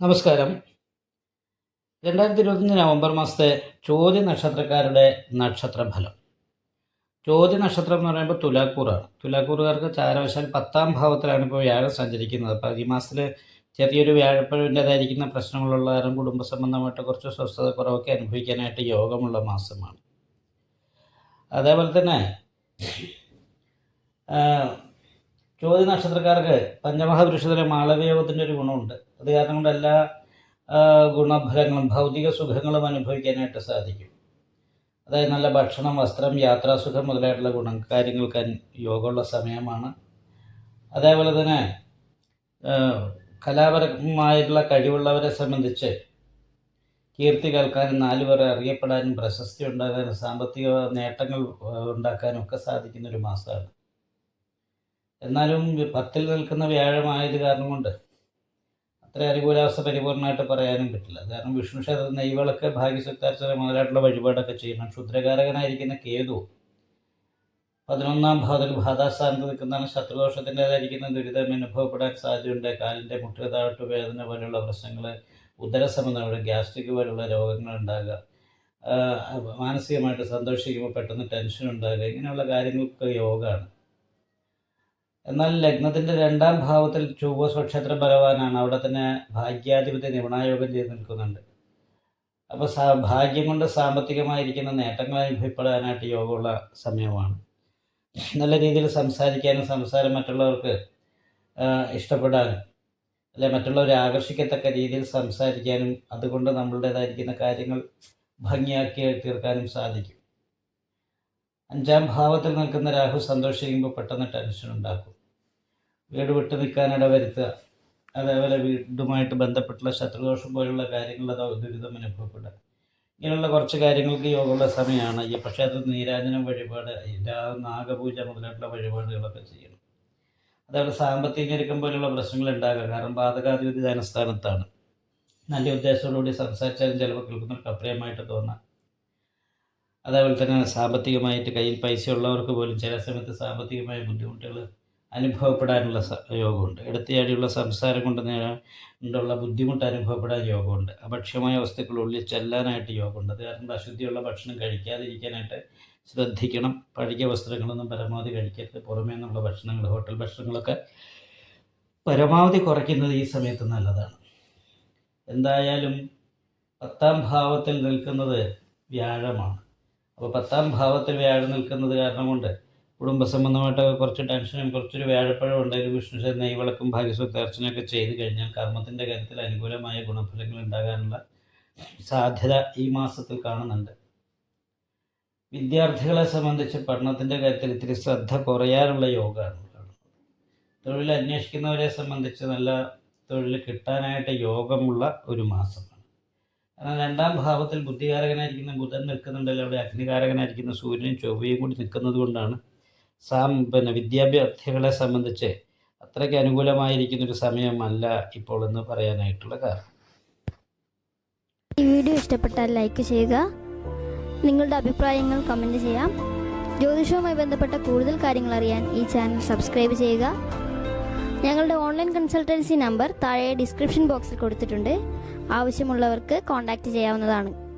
നമസ്കാരം. രണ്ടായിരത്തി ഇരുപത്തഞ്ച് നവംബർ മാസത്തെ ചോദ്യ നക്ഷത്രക്കാരുടെ നക്ഷത്രഫലം. ചോദ്യ നക്ഷത്രം എന്ന് പറയുമ്പോൾ തുലാക്കൂറാണ്. തുലാക്കൂറുകാർക്ക് ചാരവശാൽ പത്താം ഭാവത്തിലാണ് ഇപ്പോൾ വ്യാഴം സഞ്ചരിക്കുന്നത്. അപ്പോൾ ഈ മാസത്തിൽ ചെറിയൊരു വ്യാഴപ്പഴുവിന്റെതായിരിക്കുന്ന പ്രശ്നങ്ങളുള്ള കാരണം കുടുംബ സംബന്ധമായിട്ട് കുറച്ച് സ്വസ്ഥത കുറവൊക്കെ അനുഭവിക്കാനായിട്ട് യോഗമുള്ള മാസമാണ്. അതേപോലെ തന്നെ ചോദ്യ നക്ഷത്രക്കാർക്ക് പഞ്ചമഹാപുരുഷത്തിലെ മാളവയോഗത്തിന്റെ ഒരു ഗുണമുണ്ട്. അത് കാരണം കൊണ്ട് എല്ലാ ഗുണഫലങ്ങളും ഭൗതിക സുഖങ്ങളും അനുഭവിക്കാനായിട്ട് സാധിക്കും. അതായത് നല്ല ഭക്ഷണം വസ്ത്രം യാത്രാസുഖം മുതലായിട്ടുള്ള ഗുണം കാര്യങ്ങൾക്ക് യോഗമുള്ള സമയമാണ്. അതേപോലെ തന്നെ കലാപരമായിട്ടുള്ള കഴിവുള്ളവരെ സംബന്ധിച്ച് കീർത്തി കേൾക്കാനും നാലുപേരെ അറിയപ്പെടാനും പ്രശസ്തി ഉണ്ടാകാനും സാമ്പത്തിക നേട്ടങ്ങൾ ഉണ്ടാക്കാനും ഒക്കെ സാധിക്കുന്ന ഒരു മാസമാണ്. എന്നാലും പത്തിൽ നിൽക്കുന്ന വ്യാഴമായത് കാരണം കൊണ്ട് അത്ര അനുകൂലാവസ്ഥ പരിപൂർണമായിട്ട് പറയാനും പറ്റില്ല. കാരണം വിഷ്ണു ക്ഷേത്രം നെയ്വിളക്ക് ഭാഗ്യശക്താർച്ചന മുതലായിട്ടുള്ള വഴിപാടൊക്കെ ചെയ്യണം. ക്ഷുദ്രകാരകനായിരിക്കുന്ന കേതു പതിനൊന്നാം ഭാഗത്തിൽ ഭാതാസ്ഥാനത്ത് നിൽക്കുന്നതാണ്. ശത്രുദോഷത്തിന്റെതായിരിക്കുന്ന ദുരിതം അനുഭവപ്പെടാൻ സാധ്യതയുണ്ട്. കാലിന്റെ മുട്ടുതാട്ട് വേദന പോലെയുള്ള പ്രശ്നങ്ങൾ ഉദരസംബന്ധമായ ഗ്യാസ്ട്രിക് പോലുള്ള രോഗങ്ങൾ ഉണ്ടാകുക മാനസികമായിട്ട് സന്തോഷിക്കുമ്പോൾ പെട്ടെന്ന് ടെൻഷൻ ഉണ്ടാകുക ഇങ്ങനെയുള്ള കാര്യങ്ങൾക്ക് യോഗമാണ്. എന്നാൽ ലഗ്നത്തിന്റെ രണ്ടാം ഭാവത്തിൽ ചൊവ്വ സ്വക്ഷേത്ര ബലവാനാണ്. അവിടെ തന്നെ ഭാഗ്യാധിപത്യ നിപുണായോഗം ചെയ്ത് നിൽക്കുന്നുണ്ട്. അപ്പോൾ ഭാഗ്യം കൊണ്ട് സാമ്പത്തികമായിരിക്കുന്ന നേട്ടങ്ങൾ അനുഭവപ്പെടാനായിട്ട് യോഗമുള്ള സമയമാണ്. നല്ല രീതിയിൽ സംസാരിക്കാനും സംസാരം മറ്റുള്ളവർക്ക് ഇഷ്ടപ്പെടാനും അല്ലെ മറ്റുള്ളവരെ ആകർഷിക്കത്തക്ക രീതിയിൽ സംസാരിക്കാനും അതുകൊണ്ട് നമ്മളുടേതായിരിക്കുന്ന കാര്യങ്ങൾ ഭംഗിയാക്കി തീർക്കാനും സാധിക്കും. അഞ്ചാം ഭാവത്തിൽ നിൽക്കുന്ന രാഹു സന്തോഷിക്കുമ്പോൾ പെട്ടെന്ന് ടെൻഷൻ ഉണ്ടാക്കും. വീട് വിട്ട് നിൽക്കാനിട വരുത്തുക. അതേപോലെ വീടുമായിട്ട് ബന്ധപ്പെട്ടുള്ള ശത്രുദോഷം പോലുള്ള കാര്യങ്ങൾ അത് ദുരിതം അനുഭവപ്പെടുക. ഇങ്ങനെയുള്ള കുറച്ച് കാര്യങ്ങൾക്ക് യോഗമുള്ള സമയമാണ്. ഈ പക്ഷേ അത് നീരാജനം വഴിപാട് നാഗപൂജ മുതലായിട്ടുള്ള വഴിപാടുകളൊക്കെ ചെയ്യണം. അതേപോലെ സാമ്പത്തിക ഞെരുക്കം പോലുള്ള പ്രശ്നങ്ങൾ ഉണ്ടാകുക. കാരണം ബാധകാധിപതി ധനസ്ഥാനത്താണ്. നല്ല ഉദ്ദേശത്തോടുകൂടി സംസാരിച്ചാലും ചിലപ്പോൾ കേൾക്കുന്നവർക്ക് അപ്രിയമായിട്ട് തോന്നാം. അതേപോലെ തന്നെ സാമ്പത്തികമായിട്ട് കയ്യിൽ പൈസ ഉള്ളവർക്ക് പോലും ചില സമയത്ത് സാമ്പത്തികമായ ബുദ്ധിമുട്ടുകൾ അനുഭവപ്പെടാനുള്ള യോഗമുണ്ട്. എടുത്തയാടിയുള്ള സംസാരം കൊണ്ട് കൊണ്ടുള്ള ബുദ്ധിമുട്ട് അനുഭവപ്പെടാൻ യോഗമുണ്ട്. അഭക്ഷ്യമായ വസ്തുക്കൾ ഉള്ളിൽ ചെല്ലാനായിട്ട് യോഗമുണ്ട്. അത് കാരണം അശുദ്ധിയുള്ള ഭക്ഷണം കഴിക്കാതിരിക്കാനായിട്ട് ശ്രദ്ധിക്കണം. പഴകിയ വസ്ത്രങ്ങളൊന്നും പരമാവധി കഴിക്കരുത്. പുറമേ നിന്നുള്ള ഭക്ഷണങ്ങൾ ഹോട്ടൽ ഭക്ഷണങ്ങളൊക്കെ പരമാവധി കുറയ്ക്കുന്നത് ഈ സമയത്ത് നല്ലതാണ്. എന്തായാലും പത്താം ഭാവത്തിൽ നിൽക്കുന്നത് വ്യാഴമാണ്. അപ്പോൾ പത്താം ഭാവത്തിൽ വ്യാഴം നിൽക്കുന്നത് കാരണം കൊണ്ട് കുടുംബ സംബന്ധമായിട്ട് കുറച്ച് ടെൻഷനും കുറച്ചൊരു വ്യാഴപ്പഴം ഉണ്ടെങ്കിൽ വിഷ്ണു നെയ്വിളക്കും ഭാഗ്യസൂക്താർച്ചനയൊക്കെ ചെയ്ത് കഴിഞ്ഞാൽ കർമ്മത്തിന്റെ കാര്യത്തിൽ അനുകൂലമായ ഗുണഫലങ്ങൾ ഉണ്ടാകാനുള്ള സാധ്യത ഈ മാസത്തിൽ കാണുന്നുണ്ട്. വിദ്യാർത്ഥികളെ സംബന്ധിച്ച് പഠനത്തിന്റെ കാര്യത്തിൽ ഇത്തിരി ശ്രദ്ധ കുറയാനുള്ള യോഗമാണ്. കാണുന്നത് തൊഴിൽ അന്വേഷിക്കുന്നവരെ സംബന്ധിച്ച് നല്ല തൊഴിൽ കിട്ടാനായിട്ട് യോഗമുള്ള ഒരു മാസമാണ്. കാരണം രണ്ടാം ഭാവത്തിൽ ബുദ്ധികാരകനായിരിക്കുന്ന ബുധൻ നിൽക്കുന്നുണ്ടല്ലോ. അവിടെ അഗ്നികാരകനായിരിക്കുന്ന സൂര്യനും ചൊവ്വയും കൂടി നിൽക്കുന്നത് കൊണ്ടാണ് സാം പിന്നെ വിദ്യാഭ്യാർത്ഥികളെ സംബന്ധിച്ച് അത്രയ്ക്ക് അനുകൂലമായിരിക്കുന്ന ഒരു സമയമല്ല ഇപ്പോൾ എന്ന് പറയാനായിട്ടുള്ള കാരണം. ഈ വീഡിയോ ഇഷ്ടപ്പെട്ടാൽ ലൈക്ക് ചെയ്യുക. നിങ്ങളുടെ അഭിപ്രായങ്ങൾ കമന്റ് ചെയ്യാം. ജ്യോതിഷവുമായി ബന്ധപ്പെട്ട കൂടുതൽ കാര്യങ്ങൾ അറിയാൻ ഈ ചാനൽ സബ്സ്ക്രൈബ് ചെയ്യുക. ഞങ്ങളുടെ ഓൺലൈൻ കൺസൾട്ടൻസി നമ്പർ താഴെ ഡിസ്ക്രിപ്ഷൻ ബോക്സിൽ കൊടുത്തിട്ടുണ്ട്. ആവശ്യമുള്ളവർക്ക് കോൺടാക്റ്റ് ചെയ്യാവുന്നതാണ്.